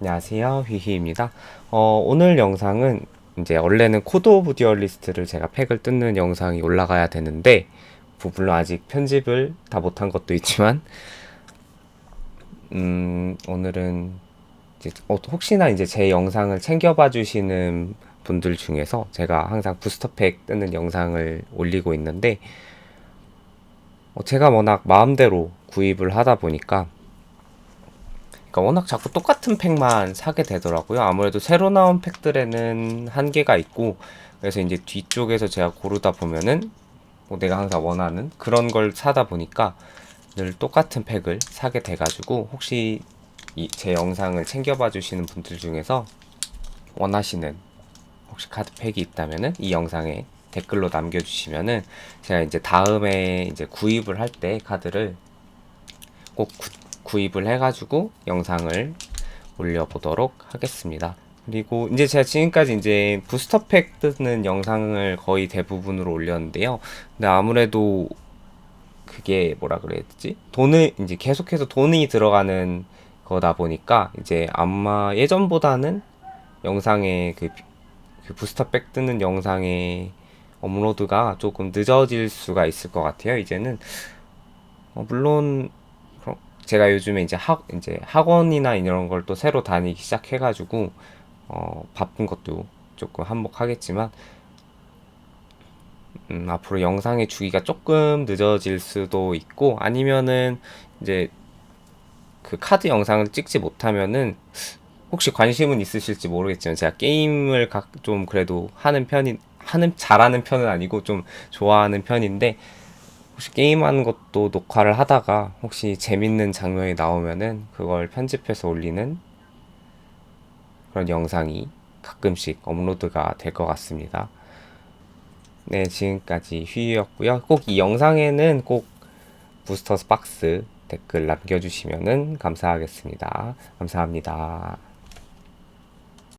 안녕하세요. 휘희입니다. 어, 오늘 영상은 이제 원래는 코드 오브 듀얼리스트를 제가 팩을 뜯는 영상이 올라가야 되는데 뭐 물론 아직 편집을 다 못한 것도 있지만 음, 오늘은 이제 어, 혹시나 이제 제 영상을 챙겨봐 주시는 분들 중에서 제가 항상 부스터팩 뜨는 영상을 올리고 있는데 어, 제가 워낙 마음대로 구입을 하다 보니까 그러니까 워낙 자꾸 똑같은 팩만 사게 되더라고요. 아무래도 새로 나온 팩들에는 한계가 있고 그래서 이제 뒤쪽에서 제가 고르다 보면은 뭐 내가 항상 원하는 그런 걸 사다 보니까 늘 똑같은 팩을 사게 돼가지고 혹시 이제 영상을 챙겨봐 주시는 분들 중에서 원하시는 혹시 카드 팩이 있다면은 이 영상에 댓글로 남겨주시면은 제가 이제 다음에 이제 구입을 할 때 카드를 꼭 구, 구입을 해가지고 영상을 올려보도록 하겠습니다. 그리고 이제 제가 지금까지 이제 부스터팩 뜨는 영상을 거의 대부분으로 올렸는데요. 근데 아무래도 그게 뭐라 그래야 되지? 돈을 이제 계속해서 돈이 들어가는 거다 보니까 이제 아마 예전보다는 영상의 그, 그 부스터백 뜨는 영상의 업로드가 조금 늦어질 수가 있을 것 같아요. 이제는 어, 물론 제가 요즘에 이제 학 이제 학원이나 이런 걸 또 새로 다니기 시작해가지고 어, 바쁜 것도 조금 한몫하겠지만 음, 앞으로 영상의 주기가 조금 늦어질 수도 있고 아니면은 이제 그 카드 영상을 찍지 못하면은 혹시 관심은 있으실지 모르겠지만 제가 게임을 각 좀 그래도 하는 편인 하는 잘하는 편은 아니고 좀 좋아하는 편인데 혹시 게임하는 것도 녹화를 하다가 혹시 재밌는 장면이 나오면은 그걸 편집해서 올리는 그런 영상이 가끔씩 업로드가 될 것 같습니다. 네, 지금까지 휘유였고요. 꼭 이 영상에는 꼭 부스터스 박스 댓글 남겨주시면은 감사하겠습니다. 감사합니다.